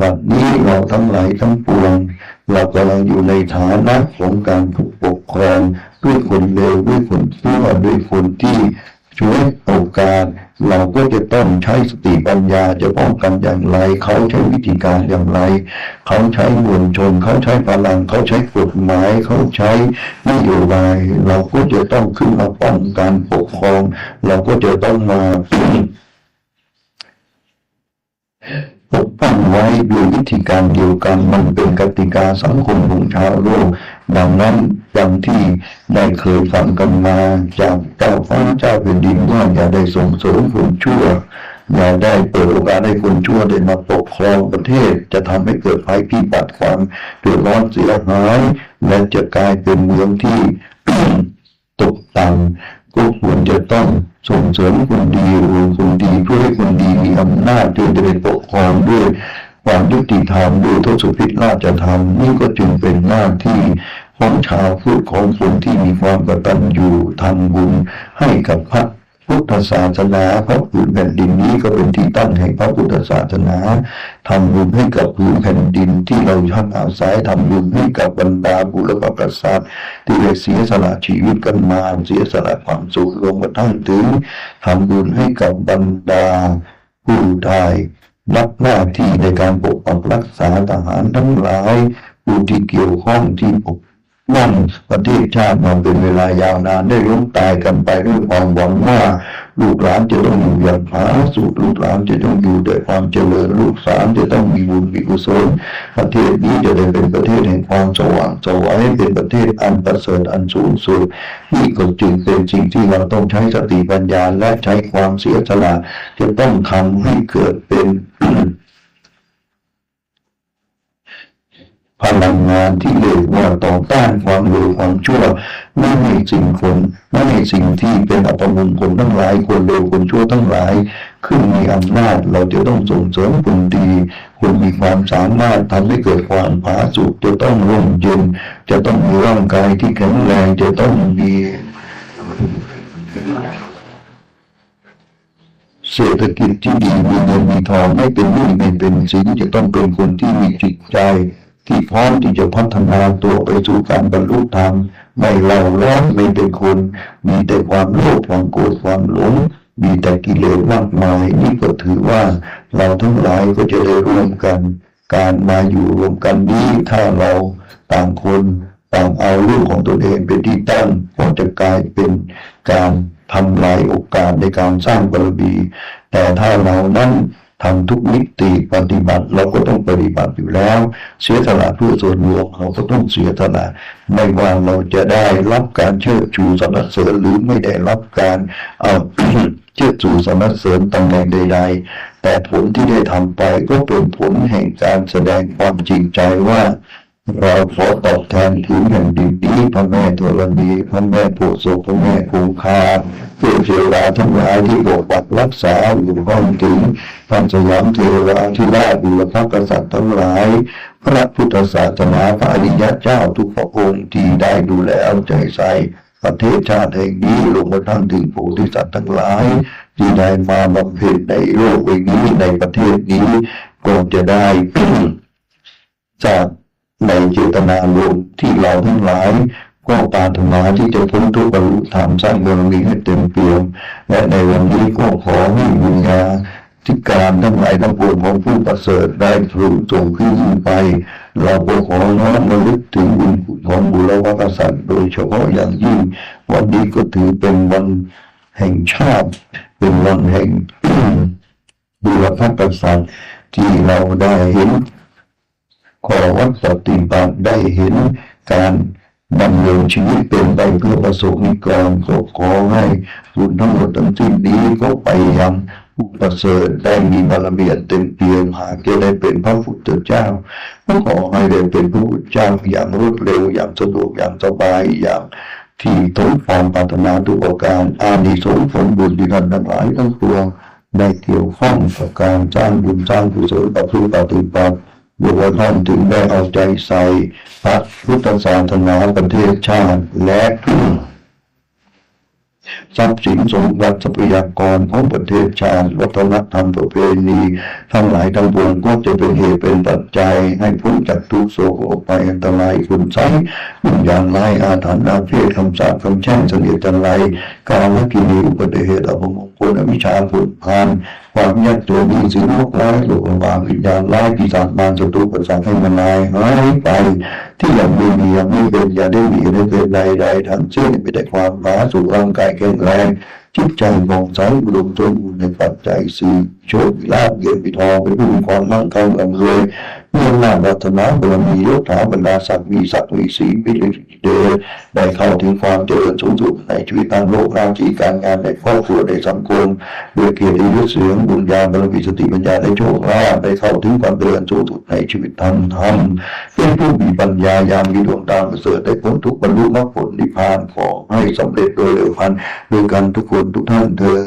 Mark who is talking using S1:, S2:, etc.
S1: บัดนี้เราทั้งหลายทั้งปวง เรากำลังอยู่ในฐานะของการถูกปกครองด้วยคนเลวด้วยคนชั่วด้วยคนที่ช่วยโอกาส เราก็จะต้องใช้สติปัญญาจะป้องกันอย่างไร เขาใช้วิธีการอย่างไร เขาใช้มวลชน เขาใช้พลัง เขาใช้กฎหมาย เขาใช้นโยบาย เราก็จะต้องขึ้นมาป้องกันปกครอง เราก็จะต้องมา ปกป้องไว้ด้วยวิธีการเดียวกันมันเป็นกติกาสังคมของชาวโลก ดังนั้นอย่างที่ได้เคยฟังกันมาจากเจ้าฟ้าเจ้าแผ่นดินว่าอย่าได้ส่งเสริมคนชั่วอย่าได้เปิดโอกาสให้คนชั่วได้มาปกครองประเทศ จะทำให้เกิดภัยพิบัติความเดือดร้อนเสียหายและจะกลายเป็นเมืองที่ตกต่ำ ก็ควรจะต้องส่งเสริมคนดีรวมคนดีเพื่อให้คนดีมีอำนาจจึงจะเป็นปกครองด้วยความยุติธรรมด้วยทศพิธราชธรรมนี่ก็จึงเป็นหน้าที่ของชาวพุทธของคนที่มีความกตัญญูทำบุญให้กับพระ พุทธศาสนาพระผืนแผ่นดินนี้ก็เป็นที่ตั้งแห่งพระพุทธศาสนาทำบุญให้กับผืนแผ่นดินที่เราท่านอาศัยทำบุญให้กับบรรดาบุรพกษัตริย์ที่ได้เสียสละชีวิตกันมาเสียสละความสุขรวมกระทั่งถึงทำบุญให้กับบรรดาผู้ได้รับหน้าที่ในการปกปักรักษาทหารทั้งหลายผู้ที่เกี่ยวข้องที่ปก นั่นประเทศชาติมาเป็นเวลายาวนานได้ล้มตายกันไปด้วยความหวังว่า ลูกหลานจะต้องอยู่อย่างผาสุกลูกหลานจะต้องอยู่ด้วยความเจริญลูกหลานจะต้องมีบุญมีกุศลประเทศนี้จะได้เป็นประเทศแห่งความสว่างสวัยเป็นประเทศอันประเสริฐอันสูงสุดนี่ก็จึงเป็นสิ่งที่เราต้องใช้สติปัญญาและใช้ความเสียสละจะต้องทำให้เกิดเป็น พ ลังงานที่เรียกว่าต่อต้านความเลวความชั่วไม่ให้สิ่งคนไม่ให้สิ่งที่เป็นอัปมงคลทั้งหลายคนเลวคนชั่วทั้งหลาย ขึ้นมีอำนาจเราจะต้องส่งเสริมคนดีคนมีความสามารถทำให้เกิดความผาสุกจะต้องร่มเย็น จะต้องมีร่างกายที่แข็งแรงจะต้องมีเศรษฐกิจที่ดีมีเงินมีทองไม่เป็นหนี้ไม่เป็นสินจะต้องเป็นคนที่มีจิตใจ ที่พร้อมที่จะพัฒนาตัวไปสู่การบรรลุธรรมไม่เล่าร้อนไม่เป็นคน มีแต่ความโลภความโกรธความหลงมีแต่กิเลสมากมายนี่ก็ถือว่าเราทั้งหลายก็จะได้ร่วมกัน การมาอยู่รวมกันนี้ถ้าเราต่างคนต่างเอาเรื่องของตัวเองเป็นที่ตั้งก็จะกลายเป็นการทำลายโอกาสในการสร้างบารมีแต่ถ้าเรานั้น ทำทุกมิติปฏิบัติ เราก็ต้องปฏิบัติอยู่แล้ว เสียสละเพื่อส่วนรวมเราก็ต้องเสียสละไม่ว่าเราจะได้รับการเชิดชูสรรเสริญหรือไม่ได้รับการเอาเชิดชูสรรเสริญตำแหน่งใด ๆ แต่ผลที่ได้ทำไปก็เป็นผลแห่งการแสดงความจริงใจว่า เราขอตอบแทนถึงแผ่นดินนี้พระแม่ธรณีพระแม่โพธิ์ศพพระแม่คงคาเพื่อเทวาทั้งหลายที่ปกปักรักษาอยู่ห้องถึงพระสยามเทวาที่ราชบุรพกษัตริย์ทั้งหลาย พระพุทธศาสนาพระอริยเจ้าทุกพระองค์ที่ได้ดูแลเอาใจใส่ประเทศชาติแห่งนี้ลงมาทั้งถึงโพธิสัตว์ทั้งหลาย ที่ได้มาบำเพ็ญในโลกใบนี้ในประเทศนี้ก็จะได้จาก ในเจตนารมณ์ที่เราทั้งหลายก็ปรารถนาที่จะพ้นทุกข์บรรลุธรรมสร้างบารมีให้เต็มเปี่ยมและในวันนี้ก็ขอให้บุญญาธิการทั้งหลายทั้งปวงของผู้ประเสริฐได้ถูกส่งขึ้นไป เราก็ขอน้อมระลึกถึงบุญของบุรพกษัตริย์โดยเฉพาะอย่างยิ่ง วันนี้ก็ถือเป็นวันแห่งชาติ เป็นวันแห่งบุรพกษัตริย์ที่เราได้เห็น ขอวัดปฏิบัติได้เห็นการดำเนินชีวิตเป็นไปเพื่อประสบนิกรก็ขอให้บุญทั้งหมดทั้งสิ้นนี้ก็ไปยังผู้ประเสริฐได้มีบารมีเต็มเปี่ยมหากจะได้เป็นพระพุทธเจ้าก็ขอให้ได้เป็นพระพุทธเจ้าอย่างรวดเร็วอย่างสะดวกอย่างสบายอย่างที่ทนความปรารถนาทุกประการอานิสงส์ผลบุญที่ท่านทั้งหลายทั้งปวงได้เกี่ยวข้องกับการสร้างบุญสร้างกุศลกับผู้ปฏิบัติ บุคคลถึงได้เอาใจใส่พระพุทธศาสนาประเทศชาติและทรัพย์สินสมบัติทรัพยากรของประเทศชาติวัฒนธรรมประเพณีทั้งหลายทั้งปวงก็จะเป็นเหตุเป็นปัจจัยให้พ้นจากทุกโศกออกไปอันตรายคุณใช้วิญญาณร้ายอาถรรพ์อาเพศคำสาปคำแช่งเสนียดจันไรการละกิเลสอุบัติเหตุอภมงคลอวิชาผลพาน ความยากจนมีสิ่งโรคร้ายโรคบาดวิญญาณร้ายปีศาจมารศัตรูประสาทให้มันลายหายไป ที่ยังไม่มียังไม่เป็นอย่าได้มีได้เป็นใดๆทั้งสิ้นไม่ได้ความหาสุขร่างกายแข็งแรงจิตใจมองใสอุดมสมบูรณ์ในปัจจัยสี่โชคลาภเงินปีทองเป็นผู้มีความมั่งคั่งร่ำนวย มื่อนารัตนาบารมียศถาบรรดาศักดิ์มีศักดิ์มีสีมีฤทธิ์เดชได้เข้าถึงความเจริญสูงสุดในชีวิตทางโลกราชีการงานในครอบครัวในสังคมด้วยเกียรติยศเสียงบุญญาบารมีสติปัญญาได้โชคลาภได้เข้าถึงความเจริญสูงสุดในชีวิตทางธรรมเป็นผู้มีปัญญายามมีดวงตาประเสริฐได้พ้นทุกข์บรรลุมรรคผลนิพพานขอให้สำเร็จโดยเร็วพันด้วยกันทุกคนทุกท่านเธอ